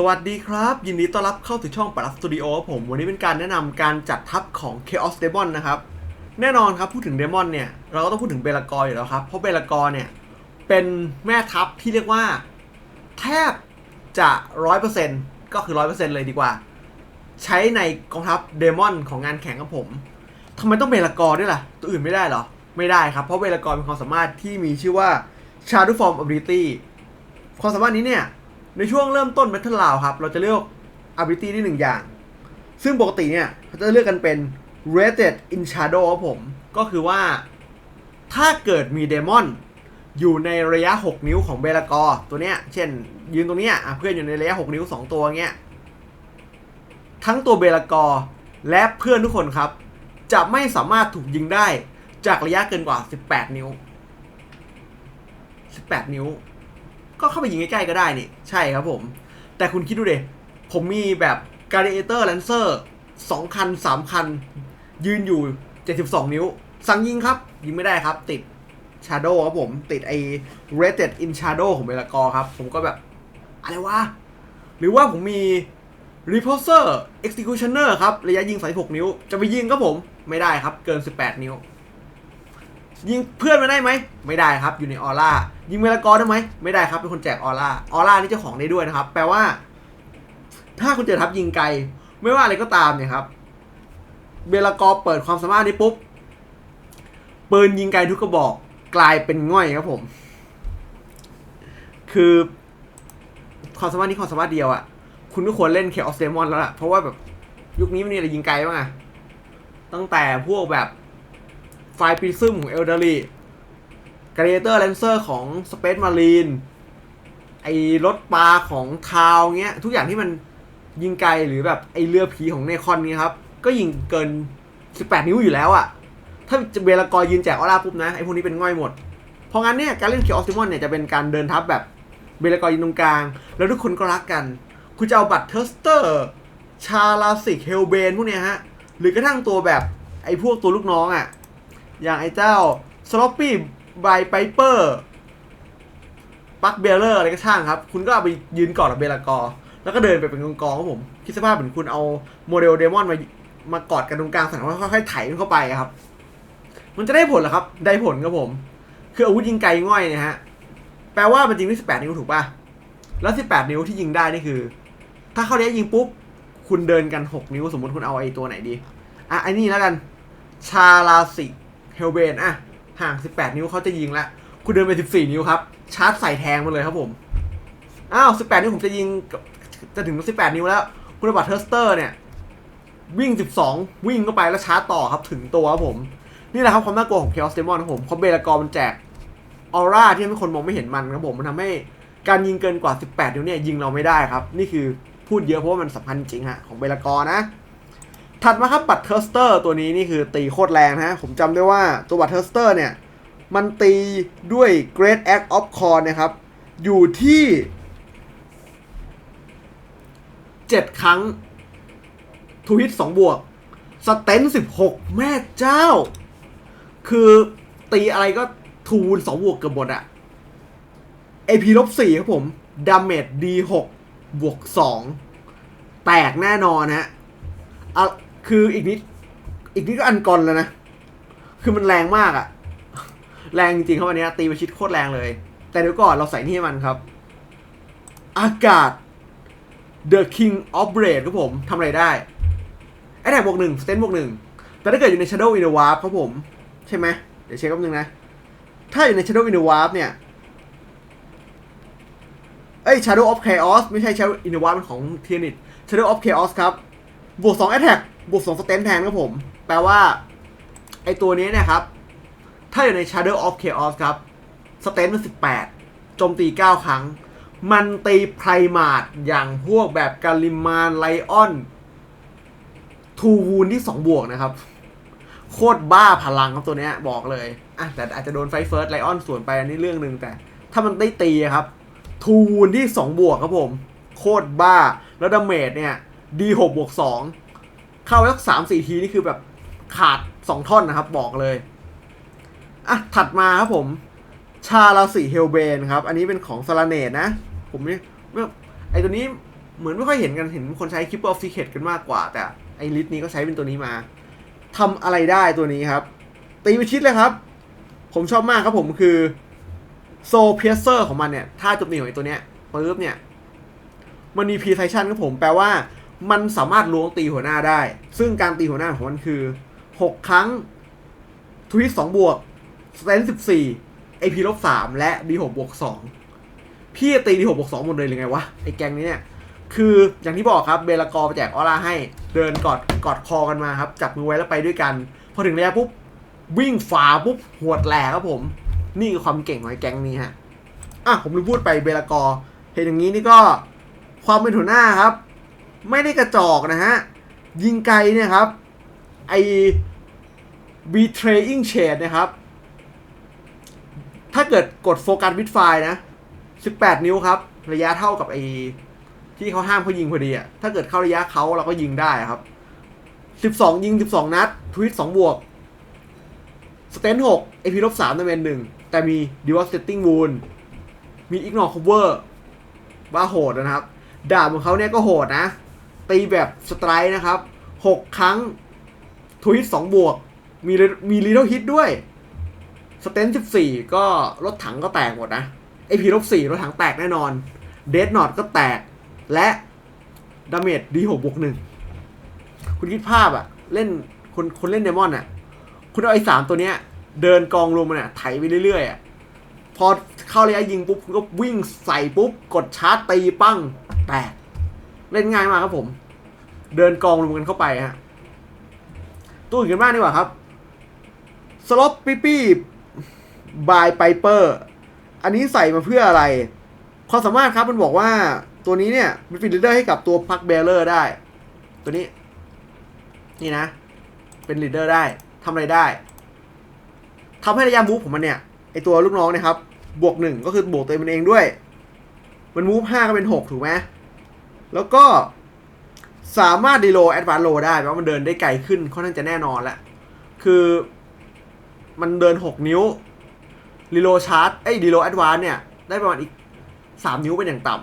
สวัสดีครับ ยินดีต้อนรับเข้าสู่ช่องปัดสตูดิโอผม วันนี้เป็นการแนะนำการจัดทัพของ Chaos Demon นะครับ แน่นอนครับพูดถึงเดมอนเนี่ย เราก็ต้องพูดถึงเบลากอร์อยู่แล้วครับ เพราะเบลากอร์เนี่ย เป็นแม่ทัพที่เรียกว่า แทบจะร้อยเปอร์เซ็นต์ก็คือร้อยเปอร์เซ็นต์เลยดีกว่า ใช้ในกองทัพเดมอนของงานแข่งกับผมทำไมต้องเบลากอร์ด้วยล่ะ ตัวอื่นไม่ได้หรอ ไม่ได้ครับ เพราะเบลากอร์มีความสามารถที่มีชื่อว่า Shadow Form Ability ความสามารถนี้เนี่ย ในช่วงเริ่มต้น Battle Round ครับ เราจะเลือก ability ได้หนึ่งอย่าง ซึ่งปกติเนี่ยเขาจะเลือกกันเป็น rated in shadow ครับผม ก็คือว่า ถ้าเกิดมีเดมอนอยู่ในระยะ 6 นิ้วของเบลากอร์ตัวเนี้ย เช่น ยืนตรงเนี้ยเพื่อนอยู่ในระยะ 6 นิ้ว 2 ตัวเงี้ย ทั้งตัวเบลากอร์และเพื่อนทุกคนครับ จะไม่สามารถถูกยิงได้จากระยะเกินกว่า 18 นิ้ว 18 นิ้ว ก็เข้าไปยิงใกล้ๆก็ได้นี่ ใช่ครับผม แต่คุณคิดดูเดผมมีแบบ Gladiator Lancer 2คัน3คัน ยืนอยู่ 72 นิ้ว สั่งยิงครับ ยิงไม่ได้ครับ ติด Shadow ครับผม ติดไอ้ Rated in Shadow ของเบลกอร์ครับ ผมก็แบบ อะไรวะ หรือว่าผมมี Repulsor Executioner ครับ ระยะยิง36นิ้ว จะไปยิงครับผม ไม่ได้ครับ เกิน 18 นิ้ว ยิงเพื่อนมาได้ไหม ไม่ได้ครับ อยู่ในออร่า ยิงเมลากอได้ไหมไม่ได้ครับเป็นคนแจกออร่าออร่านี่เจ้าของได้ด้วยนะครับ แปลว่า ถ้าคุณเจอทับยิงไกล ไม่ว่าอะไรก็ตามเนี่ยครับเบลากอเปิดความสามารถนี้ปุ๊บปืนยิงไกลทุกกระบอกกลายเป็นง่อยครับผม คือความสามารถนี้ความสามารถเดียวอะคุณก็ควรเล่นเคออสเดมอนแล้วล่ะ เพราะว่าแบบยุคนี้มันมีอะไรยิงไกลบ้างอะตั้งแต่พวกแบบไฟปริซึมของเอลเดอรี ก a เ i เตอร์แลนเซอร์ของสเปซมารีนไอรถปลาของทาวเงี้ย ทุกอย่างที่มันยิงไกลหรือแบบไอเรือผีของเนคอนเนี้ยครับ ก็ยิงเกิน 18 นิ้วอยู่แล้วอะถ้าเบลากอยืนแจกออร่าปุ๊บนะ ไอพวกนี้เป็นง่อยหมด เพราะงั้นเนี่ยการเล่นเคียวออสติมอนเนี่ยจะเป็นการเดินทับแบบเบลากอยืนตรงกลาง แล้วทุกคนก็รักกัน คุณจะเอาบัตรเทอร์สเตอร์ ชาลาสิกเฮลเบนพวกเนี้ยฮะ หรือกระทั่งตัวแบบไอพวกตัวลูกน้องอะอย่างไอเจ้าสลอปปี้ ไบไ i เปอร์ปักเบลเลอร์อะไรก็ช่างครับ คุณก็เอาไปยืนกอนกับเบลากอร์แล้วก็เดินไปเป็นกองๆครับผม คิดสภาพเหมือนคุณเอาโมเดลเดมอนมามากอดกันตรงกลางสั่งว่าค่อยๆไถมันเข้าไปครับ มันจะได้ผลเหรอครับ ได้ผลครับผม คืออาวุธยิงไกลง่อยเนะฮะ แปลว่ามันยิงที่18 นิ้วถูกป่ะ แล้ว 18 นิ้วที่ยิงได้นี่คือ ถ้าเข้าเนี้ยยิงปุ๊บ คุณเดินกัน 6 นิ้ว สมมติคุณเอาไอ้ตัวไหนดี อะไอ้นี่แล้วกัน ชาลาสิกเฮลเบนอะ ห่าง 18 นิ้วเขาจะยิงแล้วคุณเดินไป 14 นิ้วครับ ชาร์จใส่แทงมาเลยครับผม อ้าว 18 นิ้วผมจะยิงจะถึง 18 นิ้วแล้ว คุณเอาบัตเทอร์สเตอร์เนี่ย วิ่ง 12 วิ่งเข้าไปแล้วชาร์จต่อครับถึงตัวครับผม นี่แหละครับความน่ากลัวของ Chaos Demon ครับผมเขาเบลกอร์มันแจกออร่าที่ทำให้คนมองไม่เห็นมันครับผมมันทำให้การยิงเกินกว่า 18 นิ้วเนี่ยยิงเราไม่ได้ครับ นี่คือพูดเยอะเพราะว่ามันสำคัญจริงฮะของเบลกอร์นะ ถัดมาครับบัตรเทอร์สเตอร์ตัวนี้นี่คือตีโคตรแรงนะฮะผมจำได้ว่าตัวบัตรเทอร์สเตอร์เนี่ย มันตีด้วย Great Act of Con นะครับ อยู่ที่ 7 ครั้งทูฮิต2บวก สเตน16 แม่เจ้า คือตีอะไรก็ทูน2บวกเกือบหมดอะ AP ลบ4ครับผมดาเมจ D6 บวก 2 แตกแน่นอนฮะอะ คืออีกนิด อีกนิดก็อันกรแล้วนะ คือมันแรงมากอะแรงจริงๆครับวันนี้ตีประชิดโคตรแรงเลย แต่เดี๋ยวก่อนเราใส่นี่ให้มันครับ อากาศ The King of Blade ครับผมทำอะไรได้ไอ้แถบบวกหนึ่งสเตนบวกหนึ่งแต่ถ้าเกิดอยู่ใน Shadow in the Warp ครับผม ใช่ไหมเดี๋ยวเช็คแป๊บนึงนะ ถ้าอยู่ใน Shadow in the Warp เนี่ยเอ้ย Shadow of Chaos ไม่ใช่ Shadow in the Warp เป็นของเทียนิต Shadow of Chaos ครับ บวก2 attack บวก2 stand แทนครับผม แปลว่า ไอตัวนี้เนี่ยครับ ถ้าอยู่ใน Shadow of Chaos ครับ stand มัน 18 โจมตี 9 ครั้ง มันตีไพรมาดอย่างพวกแบบกาลิมานไลออนทูวูนที่ 2 บวกนะครับ โคตรบ้าพลังครับตัวเนี้ยบอกเลยอะแต่อาจจะโดนไฟเฟิร์สไลออนส่วนไปอันนี้เรื่องหนึ่งแต่ ถ้ามันได้ตีครับทูวูนที่ 2 บวกครับผม โคตรบ้าแล้วดาเมจเนี่ย D6 บวก2เข้าไปสักสามสี่ทีนี่คือแบบขาด2ท่อนนะครับ บอกเลย อะ ถัดมาครับผม ชาลาสีเฮลเบนครับ อันนี้เป็นของซาลาเนตนะ ผมไม่ไม่ไอตัวนี้เหมือนไม่ค่อยเห็นกันเห็นคนใช้ Keeper of Secret กันมากกว่า แต่ไอลิสต์นี้ก็ใช้เป็นตัวนี้มาทำอะไรได้ตัวนี้ครับ ตีไปชิดเลยครับ ผมชอบมากครับผมคือโซเพียเซอร์ของมันเนี่ย ถ้าโจมตีของไอตัวเนี้ยปุ๊บเนี่ย มันมี precision ครับผม แปลว่า มันสามารถล้วงตีหัวหน้าได้ ซึ่งการตีหัวหน้าของมันคือ 6 ครั้ง ทวิต2บวกสเตน14 AP ลบ3และ D6 บวก2พี่จะตี D6 บวก2หมดเลยหรือไงวะ ไอแกงนี้เนี่ย คืออย่างที่บอกครับเบลกอไปแจกออร่าให้ เดินกอดกอดคอกันมาครับ จับมือไว้แล้วไปด้วยกัน พอถึงระยะปุ๊บ วิ่งฝ่าปุ๊บหวดแหลกครับผม นี่คือความเก่งของไอแกงนี้ฮะอะผมลืมพูดไปเบลกอเห็นอย่างนี้นี่ก็ความเป็นหัวหน้าครับ ไม่ได้กระจอกนะฮะ ยิงไกลเนี่ยครับ ไอ betraying shade นะครับ ถ้าเกิดกดโฟกัสวิดไฟนะ 18 นิ้วครับ ระยะเท่ากับไอที่เขาห้ามเขายิงพอดีอะถ้าเกิดเข้าระยะเขาเราก็ยิงได้ครับ 12 ยิง 12 นัด ทวิต 2 บวก สเตน6 AP ลบ3ดาเมจหนึ่งแต่มี devastating wound มี ignore cover ว่าโหดนะครับ ดาบของเขาเนี่ยก็โหดนะ ตีแบบสไตร์นะครับ 6 ครั้งทวิต2บวก มีมี little hit ด้วย สเตน14ก็รถถังก็แตกหมดนะ AP ลบ4รถถังแตกแน่นอน เดดนอตก็แตก และดาเมจ D6 บวก1คุณคิดภาพอะเล่นคนคนเล่นเดมอนอะคุณเอาไอ้สามตัวเนี้ย เดินกองรวมมันอะไถไปเรื่อยๆอะพอเข้าระยะยิงปุ๊บ คุณก็วิ่งใส่ปุ๊บ กดชาร์จตีปั้ง แตก เล่นง่ายมากครับผม เดินกองรวมกันเข้าไปฮะตู้อื่นกันบ้างดีกว่าครับสล็อปปี้ปี้บายไ i เปอร์อันนี้ใส่มาเพื่ออะไร ความสามารถครับมันบอกว่าตัวนี้เนี่ยมันเป็นลีดเดอร์ให้กับตัวพักเบลเลอร์ได้ ตัวนี้ นี่นะ เป็นลีดเดอร์ได้ทำอะไรได้ทำให้ระยะมูฟของมันเนี่ยไอตัวลูกน้องเนะครับ บวกหนึ่งก็คือบวกตัวมันเองด้วย มันมูฟห้าก็เป็นหกถูกไหม แล้วก็สามารถดีโลแอดวานโลได้แปลว่ามันเดินได้ไกลขึ้นค่อนข้างจะแน่นอนแหล้วคือมันเดินหกนิ้วรีโลชาร์จไอ้ดีโลแอดวานเนี่ย ได้ประมาณอีกสามนิ้วเป็นอย่างต่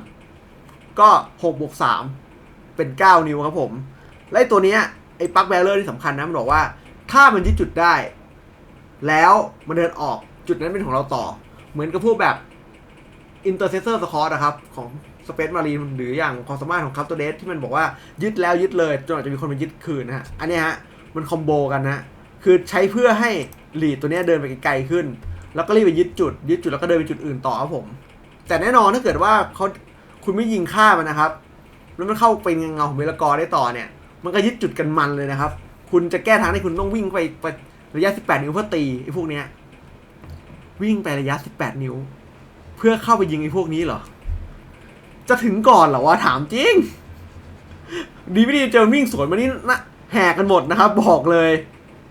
ำก็หกบวกสามเป็นเก้านิ้วครับผม และตัวเนี้ยไอ้ปักแบลเลอร์ที่สำคัญนะมันบอกว่า ถ้ามันยึดจุดได้ แล้วมันเดินออกจุดนั้นเป็นของเราต่อ เหมือนกับพวกแบบ Intercessor s c o r นะครับของ Space Marine หรืออย่างความสามารถของ c a p t o r d e ที่มันบอกว่ายึดแล้วยึดเลยจนกว่าจจะมีคนมายึดคืนนะฮะอันนี้ฮะมันคอมโบกันนะคือใช้เพื่อให้ลีดตัวเนี้ยเดินไปไกลขึ้น แล้วก็รีบไปยึดจุด ยึดจุดแล้วก็เดินไปจุดอื่นต่อครับผม แต่แน่นอนถ้าเกิดว่าเขาคุณไม่ยิงฆ่ามันนะครับ แล้วมันเข้าไปเงาของเวลกอได้ต่อเนี่ย มันก็ยึดจุดกันมันเลยนะครับ คุณจะแก้ทางให้คุณต้องวิ่งไปไประยะ 18 นิ้วเพื่อตีไอ้พวกเนี้ยวิ่งไประยะ 18 นิ้ว เพื่อเข้าไปยิงไอ้พวกนี้เหรอ จะถึงก่อนเหรอวะถามจริง ดีไม่ดีเจอวิ่งสวนมานี่นะแหกกันหมดนะครับ บอกเลย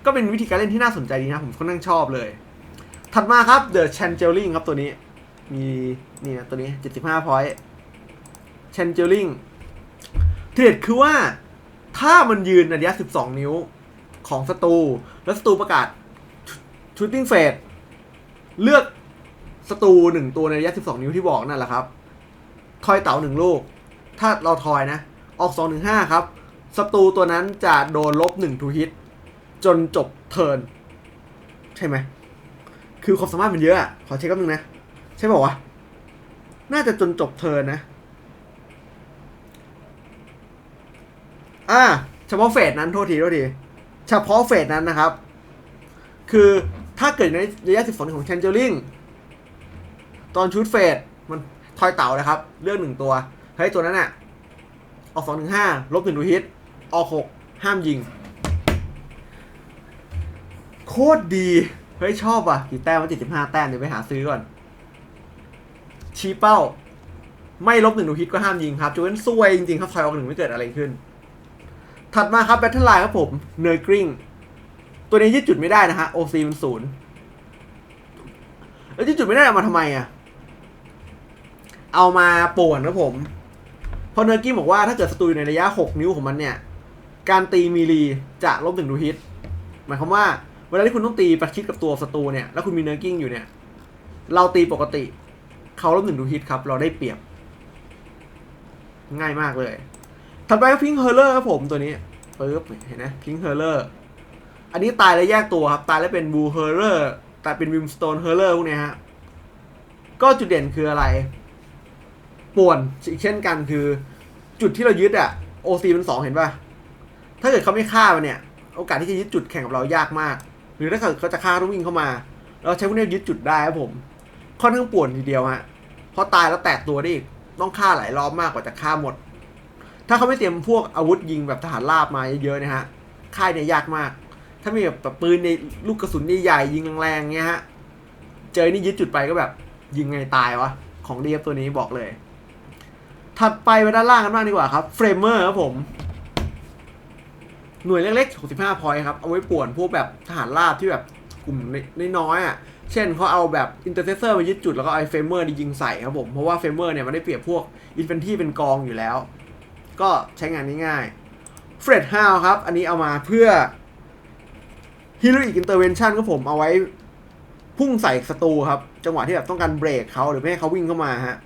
ก็เป็นวิธีการเล่นที่น่าสนใจดีนะผมค่อนข้างชอบเลย ถัดมาครับ The Changeling ครับตัวนี้ มีนี่นะตัวนี้ 75 point Changeling เด็ดคือว่าถ้ามันยืนระยะ 12 นิ้วของศัตรูแล้วศัตรูประกาศ Shooting Phase เลือกศัตรูหนึ่งตัวในระยะ 12 นิ้วที่บอกนั่นแหละครับ ทอยเต๋าหนึ่งลูก ถ้าเราทอยนะ ออก2 1 5ครับศัตรูตัวนั้นจะโดนลบ1ทูฮิต จนจบเทิร์นใช่ไหม คือความสามารถมันเยอะอะขอเช็คแป๊บนึงนะ ใช่ป่าวะ น่าจะจนจบเทิร์นนะ อ่า เฉพาะเฟสนั้นโทษทีโทษที เฉพาะเฟสนั้นนะครับ คือถ้าเกิดในระยะ12ของ Changeling ตอนชุดเฟสมัน ทอยเต่านะครับ เลือกหนึ่งตัวเฮ้ยตัวนั้นน่ะออก2 1 5ลบ1ดูฮิตออก6ห้ามยิง โคตรดี เฮ้ย ชอบอะ กี่แต้มว่า75แต้มเดี๋ยวไปหาซื้อก่อน ชี้เป้า ไม่ลบหนึ่งดูฮิตก็ห้ามยิงครับจนซวยจริงๆครับทอยออกหนึ่งไม่เกิดอะไรขึ้น ถัดมาครับแบทเทิลไลน์ครับผมเนยกริงตัวนี้ยึดจุดไม่ได้นะฮะ OC มันศูนย์แล้วยึดจุดไม่ได้เอามาทำไมอะ เอามาป่วนนะผมเพราะเนอร์กิ้งบอกว่าถ้าเกิดศัตรูอยู่ในระยะ 6 นิ้วของมันเนี่ย การตีมีรีจะลบหนึ่งดูฮิต หมายความว่า เวลาที่คุณต้องตีประชิดกับตัวศัตรูเนี่ย แล้วคุณมีเนอร์กิ้งอยู่เนี่ย เราตีปกติ เขาลบหนึ่งดูฮิตครับ เราได้เปรียบ ง่ายมากเลย ถัดไปก็พิงเฮอร์เลอร์ครับผมตัวนี้ปึ๊บเห็นไหมพิงเฮอร์เลอร์ อันนี้ตายแล้วแยกตัวครับ ตายแล้วเป็นบูเฮอร์เลอร์แตายเป็นวิมสโตนเฮอร์เลอร์พวกนี้ฮะ ก็จุดเด่นคืออะไร ป่วนอีกเช่นกันคือ จุดที่เรายึดอะโอซีมันสองเห็นป่ะ ถ้าเกิดเขาไม่ฆ่ามันเนี่ย โอกาสที่จะยึดจุดแข่งกับเรายากมาก หรือถ้าเกิดเขาจะฆ่าต้องวิ่งเข้ามา เราใช้พวกนี้ยึดจุดได้ครับผม ค่อนข้างป่วนทีเดียวฮะเพราะตายแล้วแตกตัวได้อีกต้องฆ่าหลายรอบมากกว่าจะฆ่าหมด ถ้าเขาไม่เตรียมพวกอาวุธยิงแบบทหารราบมาเยอะๆนะฮะค่ายเนี่ยยากมาก ถ้ามีแบบปืนในลูกกระสุนใหญ่ๆยิงแรงๆเงี้ยฮะ เจอนี่ยึดจุดไปก็แบบยิงไงตายวะ ของดีครับตัวนี้บอกเลย ถัดไปไปด้านล่างกันบ้างดีกว่าครับเฟรมเมอร์ครับผม หน่วยเล็กๆ 65 พอยต์ครับ เอาไว้ป่วนพวกแบบทหารราบที่แบบกลุ่มน้อยๆอะ เช่นเขาเอาแบบอินเตอร์เซสเซอร์มายึดจุดแล้วก็ไอ้เฟรมเมอร์นี่ยิงใส่ครับผม เพราะว่าเฟรมเมอร์เนี่ยมันได้เปรียบพวกอินเฟนที่เป็นกองอยู่แล้ว ก็ใช้งานง่ายๆเฟรดฮาวครับ อันนี้เอามาเพื่อ Heroic Intervention ครับผมเอาไว้พุ่งใส่ศัตรูครับ จังหวะที่แบบต้องการเบรกเขาหรือไม่ให้เขาวิ่งเข้ามาฮะ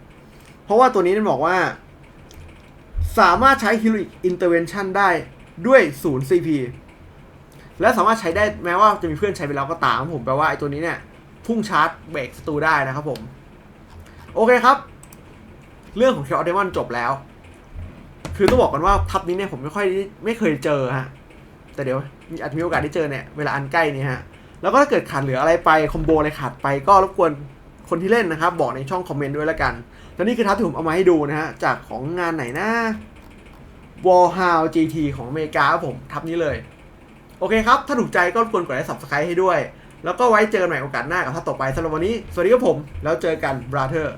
เพราะว่าตัวนี้มันบอกว่า สามารถใช้ Heroic Intervention ได้ด้วย 0 CP และสามารถใช้ได้แม้ว่าจะมีเพื่อนใช้ไปแล้วก็ตามผมแปลว่าไอ้ตัวนี้เนี่ยพุ่งชาร์จเบรกศัตรูได้นะครับผม โอเคครับ เรื่องของ k ค o อ d e m o n จบแล้ว คือต้องบอกกันว่าทับนี้เนี่ยผมไม่ค่อยไม่เคยเจอฮะ แต่เดี๋ยวมีอาจจะมีโอกาสได้เจอเนี่ย เวลาอันใกล้นี้ฮะ แล้วก็ถ้าเกิดขาดเหลืออะไรไป คอมโบอะไรขาดไปก็รบกวน คนที่เล่นนะครับ บอกในช่องคอมเมนต์ด้วยละกัน แล้วนี่คือทับที่ผมเอามาให้ดูนะฮะ จากของงานไหนนะ Warhound GT ของอเมริกาผมทับนี้เลย โอเคครับ ถ้าถูกใจก็รบกวนกดไลค์ subscribe ให้ด้วย แล้วก็ไว้เจอกันใหม่โอกาสหน้ากับทัพต่อไปสำหรับวันนี้ สวัสดีครับผม แล้วเจอกัน brother